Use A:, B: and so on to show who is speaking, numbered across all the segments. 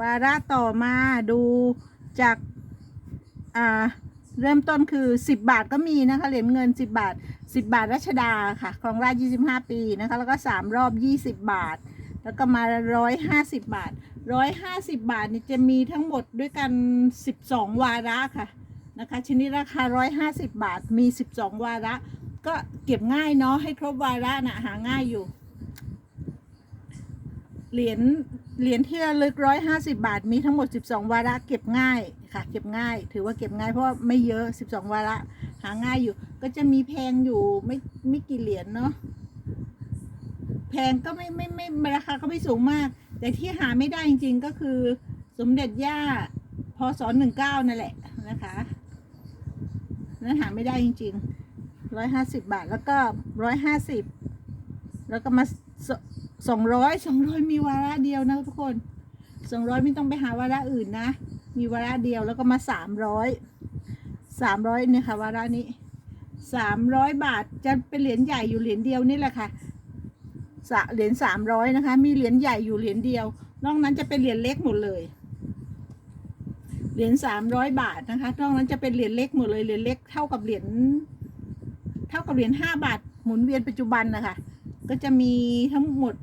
A: วาระต่อมาดูจากอ่าเริ่มต้นคือ 10 บาทก็มีนะคะเหรียญเงิน 10 บาท 10 บาทรัชดาค่ะครองราช25 ปีนะคะแล้วก็ 3 รอบ 20 บาท แล้วก็มา 150 บาท 150 บาทนี่จะมีทั้งหมดด้วยกัน 12 วาระค่ะนะคะชนิดราคา 150 บาทมี 12 วาระ ก็เก็บง่ายเนาะให้ครบวาระนะหาง่ายอยู่ เหรียญเหรียญที่ระลึกร้อยห้าสิบาทมีทั้งหมดสิบสองวาระเก็บง่ายค่ะ เก็บง่าย ถือว่าเก็บง่ายเพราะาไม่เยอะสิบสองวาระหาง่ายอยู่ ก็จะมีแพงอยู่ไม่ไม่กี่เหรียญเนาะแพงก็ไม่ไม่ไม่ไม่ราคาก็ไม่สูงมาก แต่ที่หาไม่ได้จริง ๆ ก็คือสมเด็จย่าพศหนึ่งเก้านั่นแหละนะคะนั้นหาไม่ได้จริงๆร้อยห้าสิบบาทแล้วก็ร้อยห้าสิบแล้วก็มา สองร้อยสองร้อยมีวาระเดียวนะทุกคนสองร้อยไม่ต้องไปหาวาระอื่นนะ มีวาระเดียวแล้วก็มาสามร้อยสามร้อยเนี่ยค่ะวาระนี้สามร้อยบาทจะเป็นเหรียญใหญ่อยู่เหรียญเดียวนี่แหละค่ะสะเหรียญสามร้อยนะคะ มีเหรียญใหญ่อยู่เหรียญเดียวนอกนั้นจะเป็นเหรียญเล็กหมดเลย เหรียญสามร้อยบาทนะคะนอกนั้นจะเป็นเหรียญเล็กหมดเลยเหรียญเล็กเท่ากับเหรียญเท่ากับเหรียญห้าบาทหมุนเวียนปัจจุบันนะคะก็จะมีทั้งหมด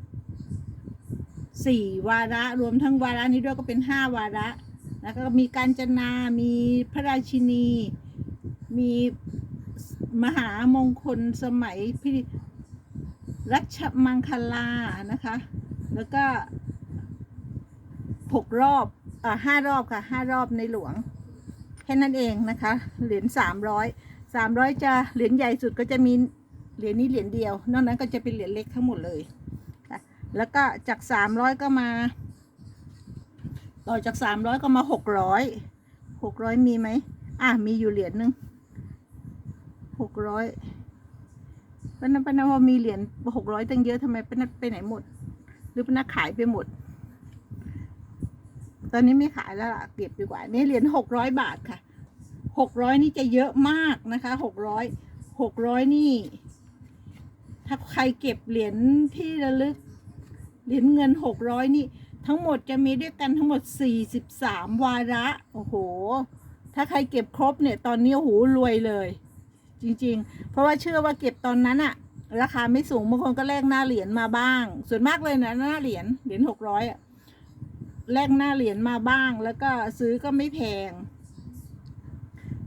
A: สี่วาระรวมทั้งวาระนี้ด้วยก็เป็นห้าวาระ แล้วก็มีการจนา มีพระราชินี มีมหามงคลสมัยพิรัชมังคลา นะคะ แล้วก็หกรอบอ่าห้ารอบค่ะห้ารอบในหลวง แค่นั้นเองนะคะ เหรียญสามร้อยสามร้อยจะเหรียญใหญ่สุดก็จะมีเหรียญนี้เหรียญเดียวนอกนั้นก็จะเป็นเหรียญเล็กทั้งหมดเลย แล้วก็จากสามร้อยก็มา ต่อจากสามร้อยก็มาหกร้อยหกร้อยมีไหมอะมีอยู่เหรียญหนึ่งหกร้อยปนัปนาพอมีเหรียญหกร้อยตั้งเยอะทำไมปนัไปไหนหมด หรือปนัขายไปหมด ตอนนี้ไม่ขายแล้วล่ะเก็บดีกว่า นี่เหรียญหกร้อยบาทค่ะหกร้อยนี่จะเยอะมากนะคะหกร้อยหกร้อยนี่ ถ้าใครเก็บเหรียญที่ระลึก เหรียญเงินหกร้อยนี่ ทั้งหมดจะมีด้วยกันทั้งหมดสี่สิบสามวาระ โอ้โห ถ้าใครเก็บครบเนี่ย ตอนนี้โอ้โหรวยเลย จริง ๆ เพราะว่าเชื่อว่าเก็บตอนนั้นอะราคาไม่สูงบางคนก็แลกหน้าเหรียญมาบ้าง ส่วนมากเลยนะหน้าเหรียญเหรียญหกร้อยอะแลกหน้าเหรียญมาบ้าง แล้วก็ซื้อก็ไม่แพง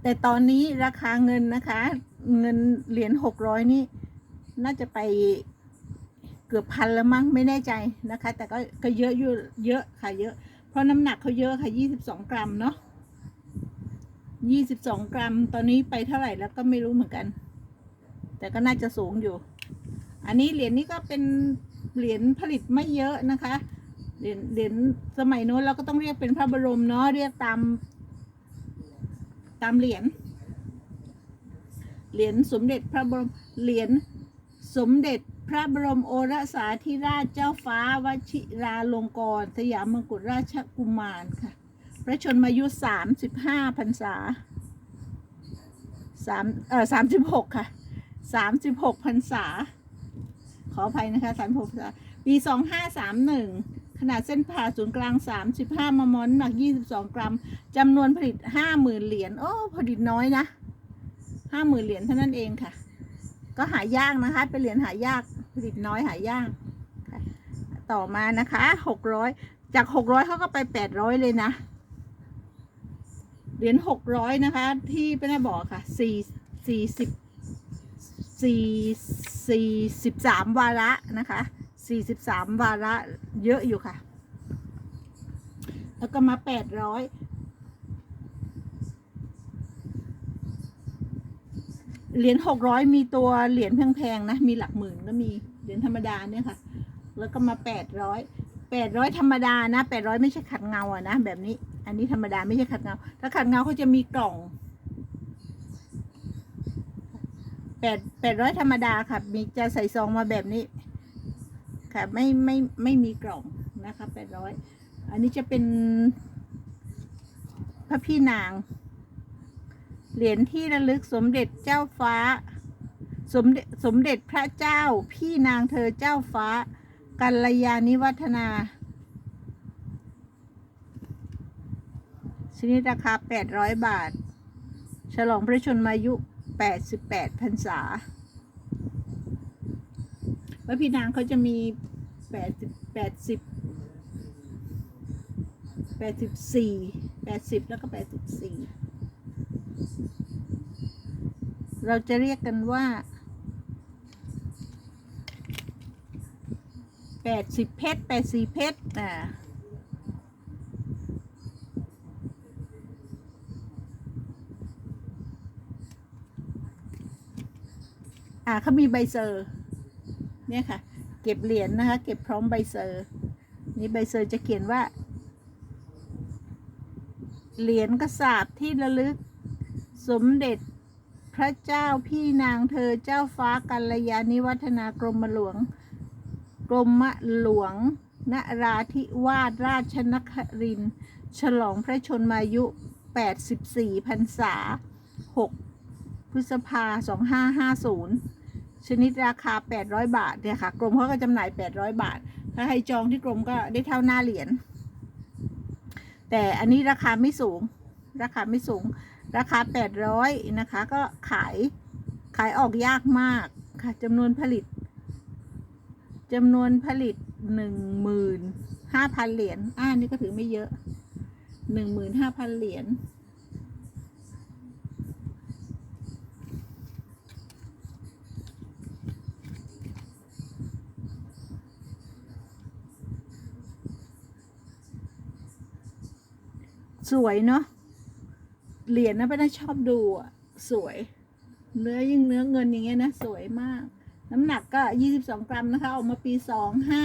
A: แต่ตอนนี้ราคาเงินนะคะ เงินเหรียญหกร้อยนี่ น่าจะไป เกือบพันแล้วมั้งไม่แน่ใจนะคะ แต่ก็ก็เยอะอยู่เยอะค่ะเยอะ เพราะน้ำหนักเขาเยอะค่ะยี่สิบสองกรัมเนาะยี่สิบสองกรัม ตอนนี้ไปเท่าไหร่แล้วก็ไม่รู้เหมือนกัน แต่ก็น่าจะสูงอยู่ อันนี้เหรียญนี้ก็เป็นเหรียญผลิตไม่เยอะนะคะเหรียญเหรียญสมัยโน้นเราก็ต้องเรียกเป็นพระบรมเนาะเรียกตาม ตามเหรียญเหรียญสมเด็จพระบรมเหรียญสมเด็จ พระบรมโอรสาธิราชเจ้าฟ้าวชิราลงกรณ์สยามมกุฎราชกุมารค่ะ พระชนมายุสามสิบห้าพรรษาสามเอ่อสามสิบหกค่ะสามสิบหกพรรษา ขออภัยนะคะสามหกพรรษา ปีสองห้าสามหนึ่งขนาดเส้นผ่าศูนย์กลางสามมนหนักยี่สิบสองกรัมจำนวนผลิตห้าหมื่นเหรียญ โอ้ผลิตน้อยนะห้าหมื่นเหรียญเท่านั้นเองค่ะ ก็หายากนะคะ เป็นเหรียญหายาก ผลิตน้อยหายากต่อมานะคะหกร้อยจากหกร้อยเขาก็ไปแปดร้อยเลยนะเหรียญหกร้อยนะคะ ที่เป็นได้บอกค่ะสี่สี่สิบสี่สี่สิบสามวาระนะคะสี่สิบสามวาระเยอะอยู่ค่ะ แล้วก็มาแปดร้อย เหรียญหกร้อยมีตัวเหรียญแพงๆนะ มีหลักหมื่นก็มีเหรียญธรรมดาเนี่ยค่ะ แล้วก็มาแปดร้อยแปดร้อยธรรมดานะแปดร้อยไม่ใช่ขัดเงาอะนะแบบนี้ อันนี้ธรรมดาไม่ใช่ขัดเงา ถ้าขัดเงาเขาจะมีกล่องแปดแปดร้อยธรรมดาค่ะ มีจะใส่ซองมาแบบนี้ ค่ะไม่ไม่ไม่มีกล่องนะคะแปดร้อยอันนี้จะเป็นพระพี่นาง เหรียญที่ระลึกสมเด็จเจ้าฟ้า สมเด็จสมเด็จพระเจ้าพี่นางเธอเจ้าฟ้า กัลยาณิวัฒนา ชนิดราคา 800 บาท ฉลองพระชนมายุ 88พรรษาวัดพี่นางเขาจะมี80 80 84 80แล้วก็84 เราจะเรียกกันว่า80เพชร84เพชรอ่าอ่าเขามีใบเซอร์เนี่ยค่ะ เก็บเหรียญนะคะ เก็บพร้อมใบเซอร์ นี่ใบเซอร์จะเขียนว่า เหรียญกระสาบที่ระลึก สมเด็จ พระเจ้าพี่นางเธอเจ้าฟ้ากัลยาณิวัฒนากรมหลวง กรมหลวงนราธิวาสราชนครินทร์ฉลองพระชนมายุ 84พรรษา 6 พฤษภา 2550 ชนิดราคา 800 บาท เนี่ยค่ะ กรมเขาก็จำหน่าย 800 บาท ถ้าใครจองที่กรมก็ได้เท่าหน้าเหรียญ แต่อันนี้ราคาไม่สูง ราคาไม่สูง ราคา 800 นะคะ ก็ขายขายออกยากมากค่ะจำนวนผลิตจำนวนผลิต 15,000 เหรียญอ่านี่ก็ถือไม่เยอะ 15,000 เหรียญสวยเนาะ เหรียญนะป้าน่าชอบดูอะสวย เนื้อยิ่งเนื้อเงินอย่างเงี้ยนะสวยมาก น้ำหนักก็ยี่สิบสองกรัมนะคะ ออกมาปีสองห้า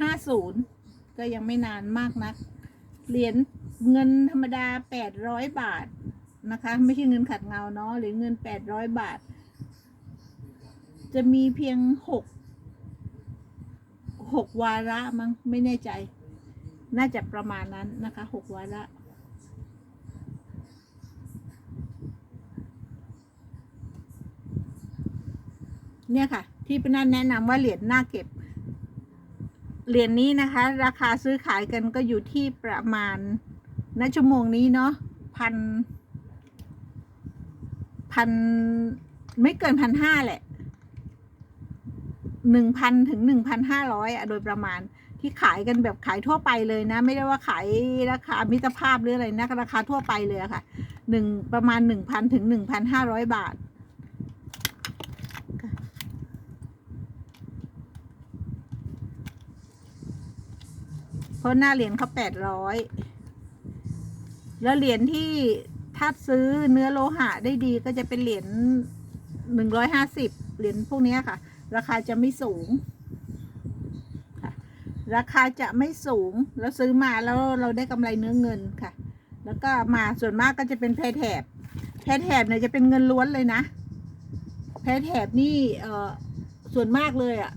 A: ห้าศูนย์ก็ยังไม่นานมากนัก เหรียญเงินธรรมดาแปดร้อยบาทนะคะ ไม่ใช่เงินขัดเงาเนาะหรือเงินแปดร้อยบาท จะมีเพียงหกหกวาระมั้งไม่แน่ใจ น่าจะประมาณนั้นนะคะหกวาระ เนี่ยค่ะ ที่เป็นนั่นแนะนำว่าเหรียญน่าเก็บ เหรียญนี้นะคะ ราคาซื้อขายกันก็อยู่ที่ประมาณณชั่วโมงนี้เนาะพันพันไม่เกินพันห้าแหละหนึ่งพันถึงหนึ่งพันห้าร้อยอะโดยประมาณที่ขายกันแบบขายทั่วไปเลยนะ ไม่ได้ว่าขายราคามิตรภาพหรืออะไรนะราคาทั่วไปเลยะค่ะหนึ่งประมาณหนึ่งพันถึงหนึ่งพันห้าร้อยบาท ราะหน้าเหรียญเขาแปดร้อยแล้วเหรียญที่ถ้าซื้อเนื้อโลหะได้ดีก็จะเป็นเหรียญหนึ่งร้อยห้าสิบเหรียญพวกนี้ค่ะ ราคาจะไม่สูงราคาจะไม่สูงแล้วซื้อมาแล้วเราได้กำไรเนื้อเงินค่ะ แล้วก็มาส่วนมากก็จะเป็นแพรแถบ แพรแถบเนี่ยจะเป็นเงินล้วนเลยนะ แพรแถบนี่เออส่วนมากเลยอะ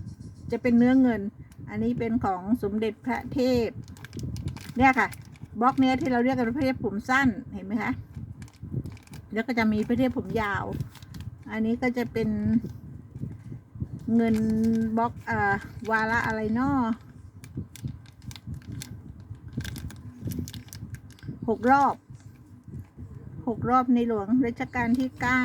A: จะเป็นเนื้อเงิน อันนี้เป็นของสมเด็จพระเทพ เนี่ยค่ะ บล็อกเนี้ยที่เราเรียกกันว่าพระเทพผมสั้นเห็นไหมคะ แล้วก็จะมีพระเทพผมยาว อันนี้ก็จะเป็นเงินบล็อกเอ่อวาระอะไรนอหกรอบหกรอบในหลวงรัชกาลที่เก้า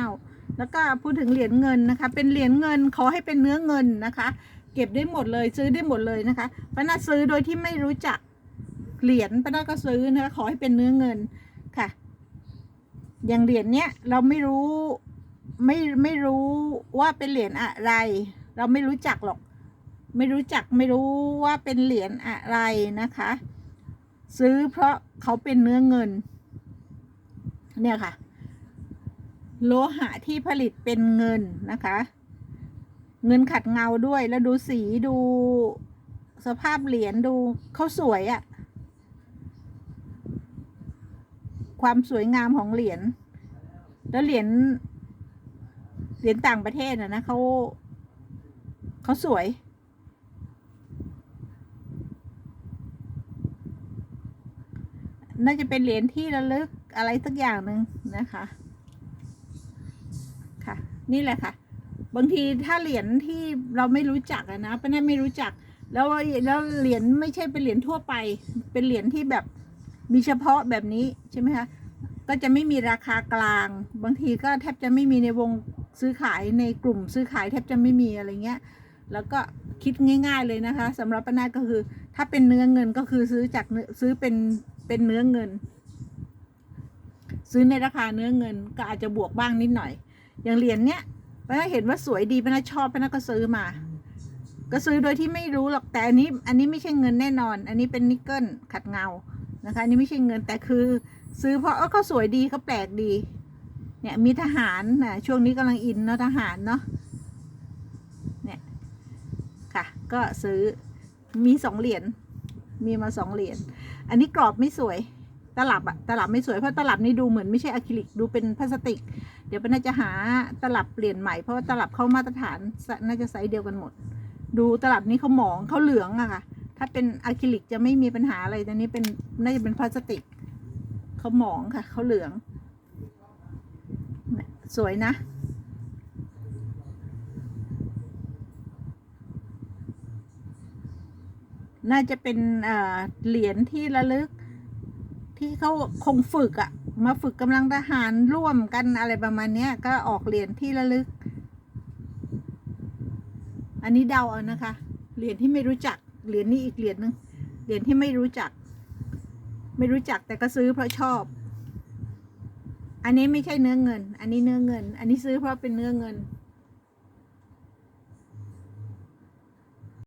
A: แล้วก็พูดถึงเหรียญเงินนะคะ เป็นเหรียญเงินขอให้เป็นเนื้อเงินนะคะ เก็บได้หมดเลยซื้อได้หมดเลยนะคะป้านาซื้อโดยที่ไม่รู้จักเหรียญป้านาก็ซื้อนะคะขอให้เป็นเนื้อเงินค่ะ อย่างเหรียญเนี้ยเราไม่รู้ไม่ไม่รู้ว่าเป็นเหรียญอะไร เราไม่รู้จักหรอก ไม่รู้จักไม่รู้ว่าเป็นเหรียญอะไรนะคะ ซื้อเพราะเขาเป็นเนื้อเงิน เนี่ยค่ะ โลหะที่ผลิตเป็นเงินนะคะ เงินขัดเงาด้วยแล้วดูสีดู สภาพเหรียญดูเขาสวยอะความสวยงามของเหรียญแล้วเหรียญเหรียญต่างประเทศอะนะเขาเขาสวย น่าจะเป็นเหรียญที่ระลึกอะไรสักอย่างหนึ่งนะคะ ค่ะ นี่แหละค่ะ บางทีถ้าเหรียญที่เราไม่รู้จักอะนะป้าแนไม่รู้จัก แล้วแล้วเหรียญไม่ใช่เป็นเหรียญทั่วไป เป็นเหรียญที่แบบมีเฉพาะแบบนี้ใช่ไหมคะก็จะไม่มีราคากลาง บางทีก็แทบจะไม่มีในวงซื้อขายในกลุ่มซื้อขายแทบจะไม่มีอะไรเงี้ย แล้วก็คิดง่าย ๆเลยนะคะสำหรับป้านาก็คือ ถ้าเป็นเนื้อเงินก็คือซื้อจากเนื้อซื้อเป็นเป็นเนื้อเงิน ซื้อในราคาเนื้อเงินก็อาจจะบวกบ้างนิดหน่อย อย่างเหรียญเนี้ย ป้านาเห็นว่าสวยดีป้านาชอบป้านาก็ซื้อมา ก็ซื้อโดยที่ไม่รู้หรอกแต่อันนี้อันนี้ไม่ใช่เงินแน่นอน อันนี้เป็นนิกเกิลขัดเงานะคะอันนี้ไม่ใช่เงินแต่คือซื้อเพราะเออเขาสวยดีเขาแปลกดี เนี่ยมีทหารนะช่วงนี้กำลังอินเนาะทหารเนาะเนี่ยค่ะก็ซื้อมีสองเหรียญมีมาสองเหรียญอันนี้กรอบไม่สวยตลับอะตลับไม่สวยเพราะตลับนี่ดูเหมือนไม่ใช่อะคริลิกดูเป็นพลาสติก เดี๋ยวป้าน่าจะหาตลับเปลี่ยนใหม่เพราะว่าตลับเข้ามาตรฐานน่าจะไซส์เดียวกันหมด ดูตลับนี้เขาหมองเขาเหลืองอะค่ะ ถ้าเป็นอะคริลิกจะไม่มีปัญหาอะไรแต่นี้เป็นน่าจะเป็นพลาสติกเขาหมองค่ะเขาเหลือง สวยนะน่าจะเป็นเอ่อเหรียญที่ระลึกที่เขาคงฝึกอะ มาฝึกกำลังทหารร่วมกันอะไรประมาณนี้ก็ออกเหรียญที่ระลึก อันนี้เดาเอานะคะ เหรียญที่ไม่รู้จัก เหรียญนี้อีกเหรียญหนึ่งเหรียญที่ไม่รู้จัก ไม่รู้จักแต่ก็ซื้อเพราะชอบ อันนี้ไม่ใช่เนื้อเงิน อันนี้เนื้อเงิน อันนี้ซื้อเพราะเป็นเนื้อเงิน